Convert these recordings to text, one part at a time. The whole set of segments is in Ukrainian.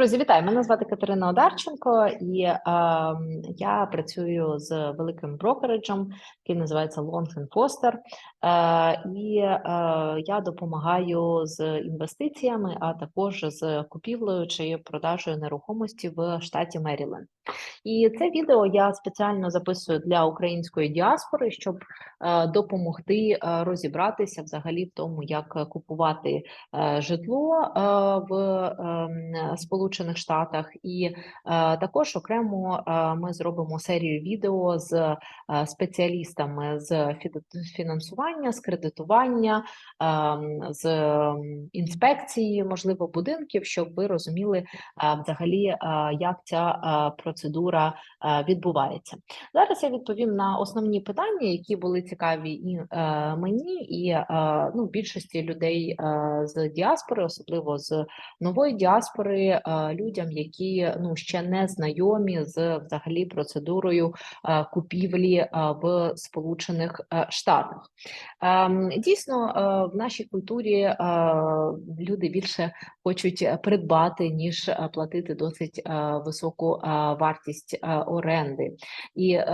Друзі, вітаю! Мене звати Катерина Одарченко, і е, я працюю з великим брокереджем, який називається Long Foster. Е, і е, я допомагаю з інвестиціями, а також з купівлею чи продажею нерухомості в штаті Меріленд. І це відео я спеціально записую для української діаспори, щоб е, допомогти е, розібратися взагалі в тому, як купувати е, житло в е, Сполучених Штатах, і також окремо ми зробимо серію відео з спеціалістами з фінансування, з кредитування, е, з інспекції, можливо, будинків, щоб ви розуміли взагалі, як ця е, процедура е, відбувається. Зараз я відповім на основні питання, які були цікаві і е, мені, і е, ну, більшості людей з діаспори, особливо з нової діаспори, людям, які ну ще не знайомі з взагалі процедурою купівлі в Сполучених Штатах. Ем, Дійсно, в нашій культурі люди більше хочуть придбати, ніж е, платити досить е, високу е, вартість е, оренди. І е,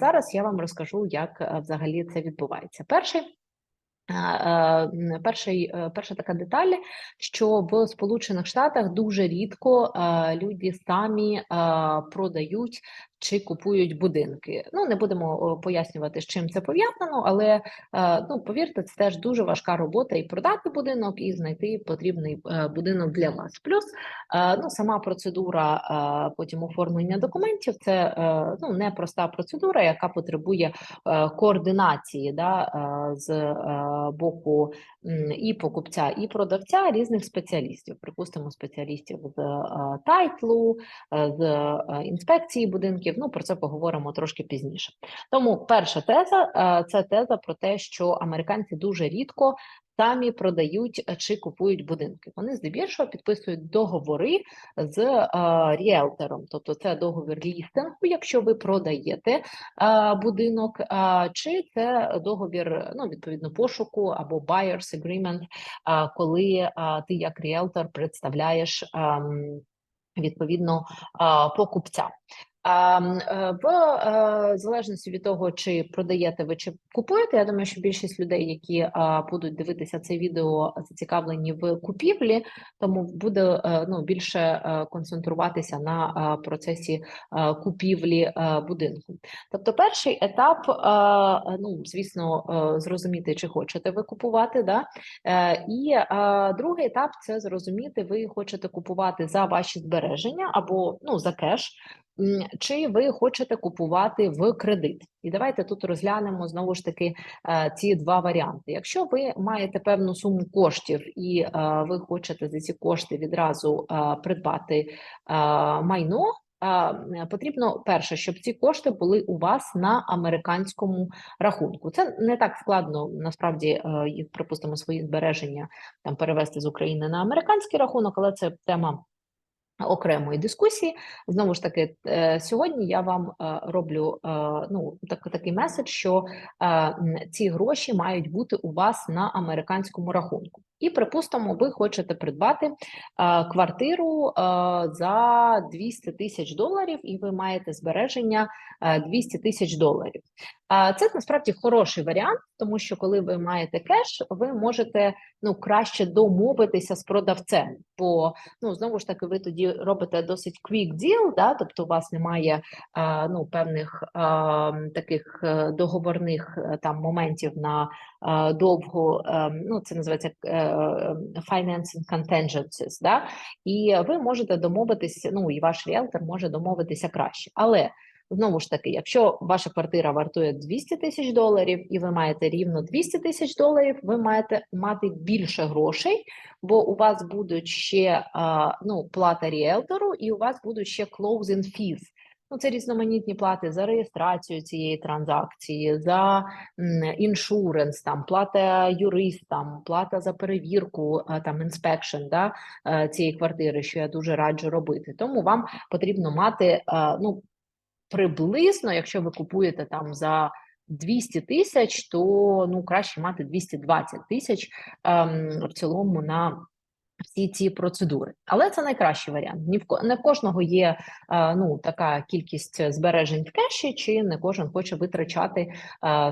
зараз я вам розкажу, як е, взагалі це відбувається. Перший е, е, Перший, е, перша така деталь, що в Сполучених Штатах дуже рідко е, люди самі е, продають чи купують будинки. Ну не будемо пояснювати, з чим це пов'язано, але е, ну повірте, це теж дуже важка робота і продати будинок, і знайти потрібний е, будинок для вас. Плюс е, ну сама процедура потім оформлення документів це ну непроста процедура, яка потребує координації да, з боку і покупця, і продавця різних спеціалістів. Припустимо, спеціалістів з е, тайтлу, е, з е, інспекції будинків. Ну про це поговоримо трошки пізніше. Тому перша теза це теза про те, що американці дуже рідко самі продають е, чи купують будинки. Вони здебільшого підписують договори з е, ріелтором, тобто це договір лістингу, якщо ви продаєте е, будинок, е, чи це договір ну відповідно пошуку або buyer's agreement, е, коли е, ти як ріелтор представляєш. ем, Відповідно, а, покупця. А, е, в е, залежності від того, чи продаєте ви чи купуєте, я думаю, що більшість людей, які будуть дивитися це відео, зацікавлені в купівлі, тому буде е, ну, більше концентруватися на процесі купівлі будинку. Тобто, перший етап, ну звісно, зрозуміти, чи хочете ви купувати, да? І другий етап це зрозуміти, ви хочете купувати за ваші збереження або ну за кеш, чи ви хочете купувати в кредит. І давайте тут розглянемо знову ж таки е, ці два варіанти. Якщо ви маєте певну суму коштів і е, ви хочете за ці кошти відразу е, придбати майно. Потрібно перше, щоб ці кошти були у вас на американському рахунку. Це не так складно насправді, їх припустимо свої збереження там перевести з України на американський рахунок, але це тема окремої дискусії. Знову ж таки, е, сьогодні я вам е, роблю е, ну так, такий меседж, що ці гроші мають бути у вас на американському рахунку. І припустимо, ви хочете придбати квартиру за 200 тисяч доларів, і ви маєте збереження е, 200 тисяч доларів. Це насправді хороший варіант, тому що коли ви маєте кеш, ви можете ну краще домовитися з продавцем. Бо ну знову ж таки, ви тоді робите досить quick deal, да, тобто у вас немає а, ну певних а, таких е, договорних е, там моментів на а, е, ну це називається financing contingencies, да, і ви можете домовитися. Ну і ваш ріелтор може домовитися краще, але Знову ж таки, якщо ваша квартира вартує 200 тисяч доларів і ви маєте рівно 200 тисяч доларів, ви маєте мати більше грошей, бо у вас будуть ще ну, плата ріелтору, і у вас будуть ще closing fees. Ну, це різноманітні плати за реєстрацію цієї транзакції, за іншуренс, там плата юристам, плата за перевірку, там inspection, да, е, цієї квартири, що я дуже раджу робити. Тому вам потрібно мати ну приблизно, якщо ви купуєте там за 200 тисяч, то ну краще мати 220 тисяч ем, в цілому на всі ці процедури. Але це найкращий варіант. Ні в не в кожного є е, ну така кількість збережень в кеші, чи не кожен хоче витрачати е,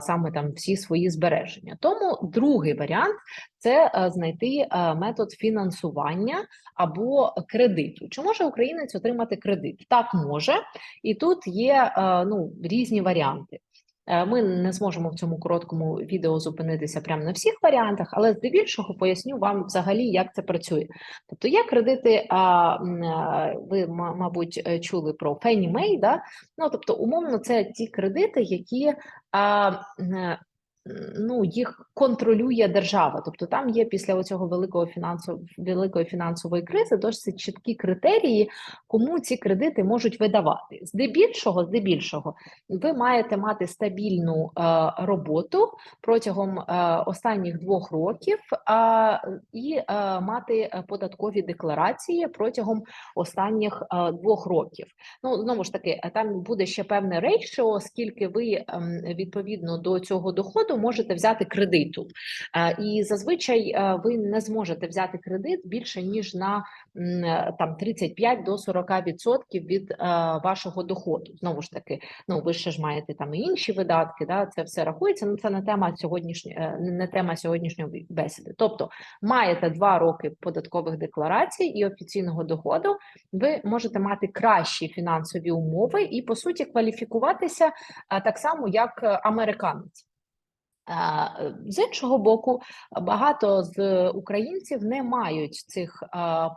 саме там всі свої збереження. Тому другий варіант це е, знайти метод фінансування або кредиту. Чи може українець отримати кредит? Так може, і тут є ну різні варіанти. Е, Ми не зможемо в цьому короткому відео зупинитися прямо на всіх варіантах, але здебільшого поясню вам взагалі, як це працює. Тобто є кредити, а, е, ви, мабуть, е, чули про Fannie Mae, да? ну, тобто, умовно, це ті кредити, які а, ну, їх контролює держава. Тобто там є після цього великого фінансов... великої фінансової кризи досить чіткі критерії, кому ці кредити можуть видавати. Здебільшого, здебільшого, ви маєте мати стабільну е, роботу протягом е, останніх двох років а, і е, мати е, податкові декларації протягом останніх е, двох років. Ну знову ж таки, е, там буде ще певне рейшо, скільки ви ем, відповідно до цього доходу можете взяти кредиту. Е, І зазвичай е, ви не зможете взяти кредит більше ніж на е, там 35 до 40 відсотків від вашого доходу. Знову ж таки, ну ви ще ж маєте там і інші видатки. Да, це все рахується. Ну це не тема сьогоднішньої, не тема сьогоднішньої бесіди. Тобто маєте два роки податкових декларацій і офіційного доходу, ви можете мати кращі фінансові умови і по суті кваліфікуватися так само, як американець. Е, З іншого боку, багато з українців не мають цих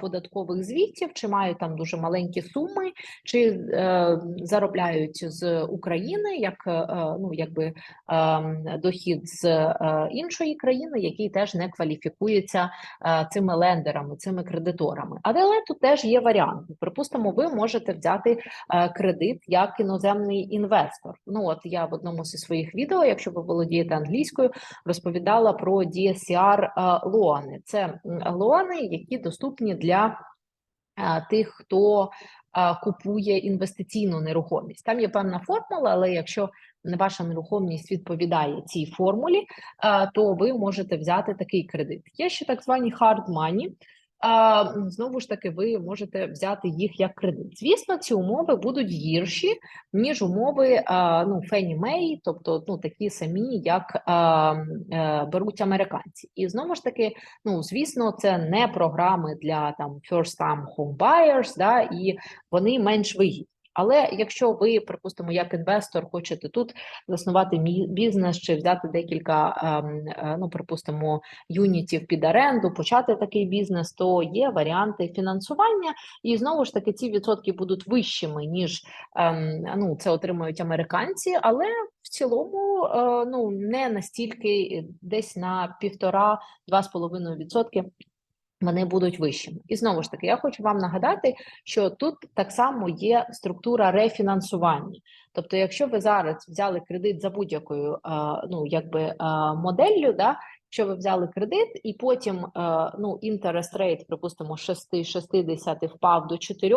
податкових звітів, чи мають там дуже маленькі суми, чи е, заробляють з України як е, ну якби ем, дохід з іншої країни, який теж не кваліфікується цими лендерами, цими кредиторами. Але тут теж є варіанти. Припустимо, ви можете взяти кредит як іноземний інвестор. Ну от я в одному зі своїх відео, якщо ви володієте англійською, розповідала про DSCR е, лоани. Це лоани, які доступні для е, тих, хто е, купує інвестиційну нерухомість. Там є певна формула, але якщо ваша нерухомість відповідає цій формулі, то ви можете взяти такий кредит. Є ще так звані hard money, знову ж таки, ви можете взяти їх як кредит. Звісно, ці умови будуть гірші, ніж умови ну, Fannie Мей, тобто ну, такі самі, як е, беруть американці. І знову ж таки, ну, звісно, це не програми для там first time home buyers, да, і вони менш вигідні. Але якщо ви, припустимо, як інвестор, хочете тут заснувати бізнес чи взяти декілька, ем, е, ну припустимо, юнітів під оренду, почати такий бізнес, то є варіанти фінансування, і знову ж таки ці відсотки будуть вищими, ніж ем, ну, це отримують американці, але в цілому е, ну, не настільки десь на півтора-два з половиною відсотки. Вони будуть вищими. І знову ж таки, я хочу вам нагадати, що тут так само є структура рефінансування. Тобто, якщо ви зараз взяли кредит за будь-якою е, ну, е, моделлю, да, Якщо ви взяли кредит і потім е, ну, interest rate, припустимо, 6, 60 впав до 4,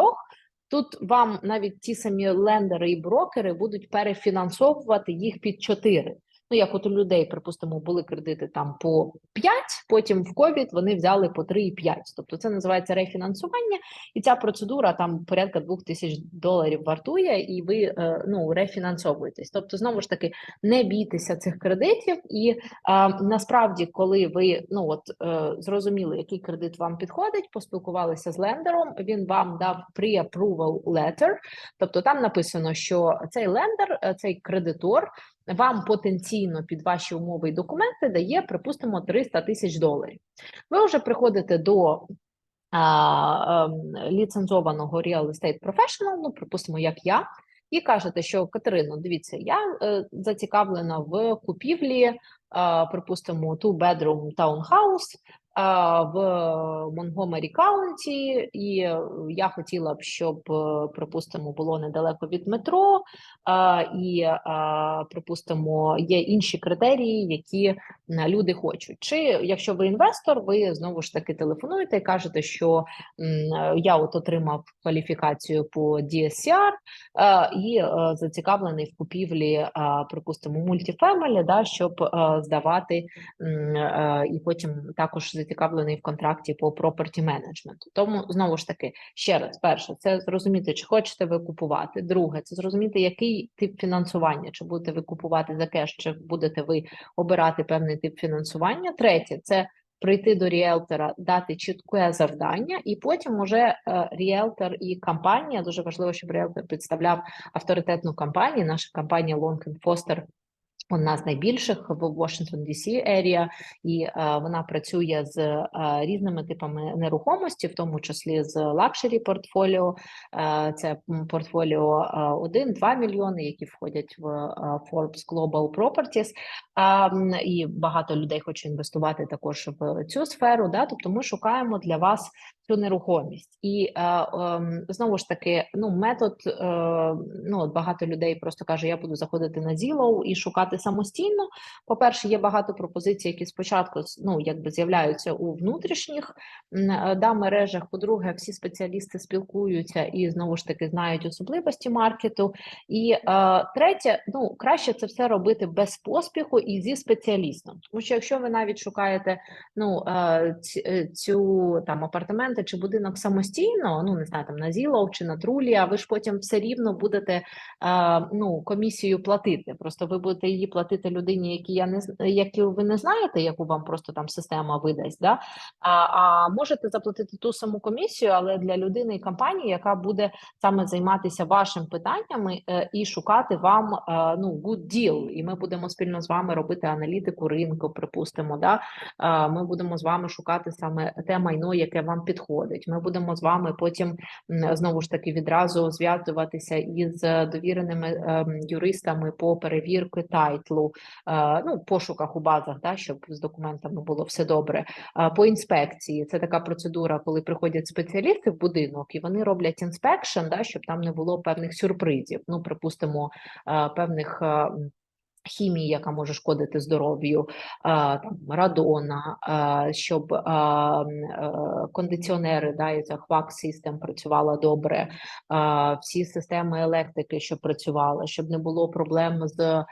тут вам навіть ті самі лендери і брокери будуть перефінансовувати їх під 4. Ну, як от у людей, припустимо, були кредити там по 5, потім в ковід вони взяли по 3,5. Тобто це називається рефінансування, і ця процедура там порядка 2000 доларів вартує, і ви е, ну, рефінансовуєтесь. Тобто, знову ж таки, не бійтеся цих кредитів, і а, насправді, коли ви ну от е, зрозуміли, який кредит вам підходить, поспілкувалися з лендером, він вам дав pre-approval letter, тобто там написано, що цей лендер, е, цей кредитор вам потенційно під ваші умови і документи дає, припустимо, 300 тисяч доларів. Ви вже приходите до а, ем, ліцензованого real estate professional, ну, припустимо, як я, і кажете, що Катерино, дивіться, я е, зацікавлена в купівлі, е, припустимо, two-bedroom townhouse в Монгомері Каунті, і е, я хотіла б, щоб, е, припустимо, було недалеко від метро, і, е, припустимо, є інші критерії, які люди хочуть. Чи якщо ви інвестор, ви знову ж таки телефонуєте і кажете, що я от отримав кваліфікацію по DSCR і зацікавлений в купівлі, припустимо, мультифемелі, да, щоб здавати і потім також зацікавлений в контракті по property management. Тому знову ж таки, ще раз, перше, це зрозуміти, чи хочете ви купувати. Друге, це зрозуміти, який тип фінансування, чи будете ви купувати за кеш, чи будете ви обирати певний тип фінансування. Третє, це прийти до ріелтора, дати чітке завдання, і потім уже е, ріелтор і компанія. Дуже важливо, щоб ріелтор представляв авторитетну компанію. Наша компанія Long Foster Одна з найбільших в Washington DC ерія, і е, вона працює з е, різними типами нерухомості, в тому числі з лакшері портфоліо. Е, це портфоліо е, 1-2 мільйони, які входять в е, Forbes Global Properties. А, і багато людей хоче інвестувати також в цю сферу. Да? Тобто ми шукаємо для вас цю нерухомість. І е, е, знову ж таки, ну метод, е, ну от багато людей просто каже: я буду заходити на Zillow і шукати самостійно. По-перше, є багато пропозицій, які спочатку ну якби з'являються у внутрішніх е, да, мережах. По-друге, всі спеціалісти спілкуються і знову ж таки знають особливості маркету. І е, третє, ну краще це все робити без поспіху і зі спеціалістом. Тому що якщо ви навіть шукаєте ну е, е, цю там апартаменти чи будинок самостійно, ну не знаю, там на Zillow чи на Трулі, а ви ж потім все рівно будете ну комісію платити. Просто ви будете її платити людині, які я не яку ви не знаєте, яку вам просто там система видасть. Да? А, а можете заплатити ту саму комісію, але для людини і компанії, яка буде саме займатися вашими питаннями е, і шукати вам е, ну good deal. І ми будемо спільно з вами робити аналітику ринку, припустимо. Да? Ми будемо з вами шукати саме те майно, яке вам підходить. Ми будемо з вами потім знову ж таки відразу зв'язуватися із довіреними ем, юристами по перевірки тайтлу, е, ну пошуках у базах, да, щоб з документами було все добре. Е, По інспекції це така процедура, коли приходять спеціалісти в будинок і вони роблять інспекшн, да, щоб там не було певних сюрпризів. Ну, припустимо, е, певних. Хімії, яка може шкодити здоров'ю, там радона, щоб е, кондиціонери, да, ця хвак систем працювала добре, всі системи електрики, щоб працювали, щоб не було проблем з,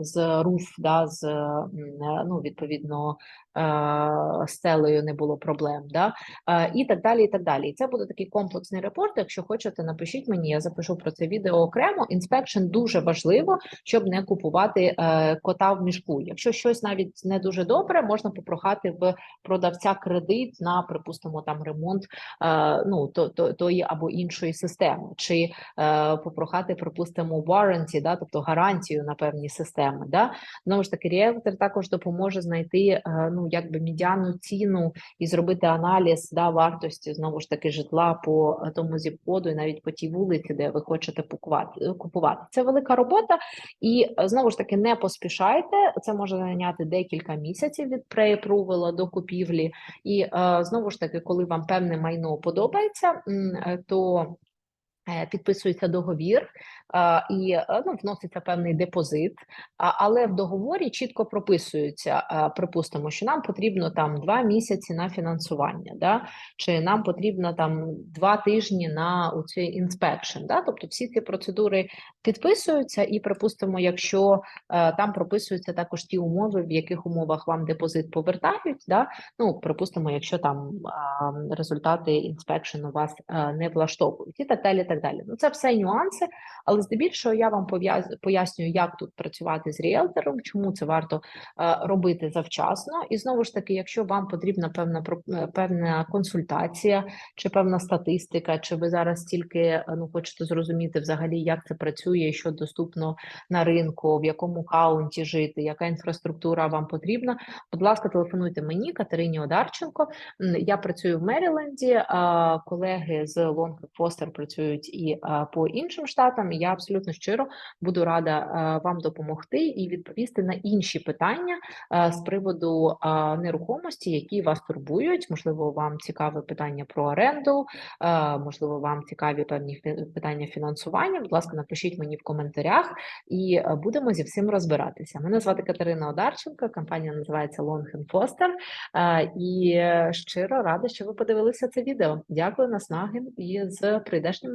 з руф, да, з е, ну, відповідно е, стелею не було проблем, да, е, і так далі. І так далі. І це буде такий комплексний репорт. Якщо хочете, напишіть мені, я запишу про це відео окремо. Інспекшн дуже важливо, щоб не купувати е, кота в мішку. Якщо щось навіть не дуже добре, можна попрохати в продавця кредит на, припустимо, там ремонт е, ну, то, то, тої або іншої системи, чи е, попрохати, припустимо, warranty, да, тобто гарантію на певні системи. Да. Знову ж таки, ріелтор також допоможе знайти е, ну, якби медіану ціну і зробити аналіз да, вартості знову ж таки житла по е, тому зіп-коду і навіть по тій вулиці, де ви хочете купувати. купувати. Це велика робота, і е, знову ж таки не поспішайте. Це може зайняти декілька місяців від преапрувала до купівлі. І е, знову ж таки, коли вам певне майно подобається, е, то е, підписується договір е, і е, ну, вноситься певний депозит, але в договорі чітко прописується, е, припустимо, що нам потрібно там два місяці на фінансування, да? чи нам потрібно там два тижні на цей інспекшн. Да? Тобто всі ці процедури підписуються, і припустимо, якщо е, там прописуються також ті умови, в яких умовах вам депозит повертають, да? ну припустимо, якщо там результати інспекшену вас е, не влаштовують, і так далі. так далі. Ну це все нюанси, але здебільшого я вам пояснюю, як тут працювати з ріелтором, чому це варто е, робити завчасно. І знову ж таки, якщо вам потрібна певна е, певна консультація чи певна статистика, чи ви зараз тільки е, ну хочете зрозуміти взагалі, як це працює, що доступно на ринку, в якому каунті жити, яка інфраструктура вам потрібна. Будь ласка, телефонуйте мені, Катерині Одарченко. Я працюю в Меріленді, колеги з Long Foster працюють і а, по іншим штатам. Я абсолютно щиро буду рада а, вам допомогти і відповісти на інші питання а, з приводу нерухомості, які вас турбують. Можливо, вам цікаве питання про оренду, можливо, вам цікаві певні питання фінансування. Будь ласка, напишіть мені в коментарях, і е, будемо зі всім розбиратися. Мене звати Катерина Одарченко, компанія називається Long Foster. Е, І е, щиро рада, що ви подивилися це відео. Дякую, наснаги і з прийдешнім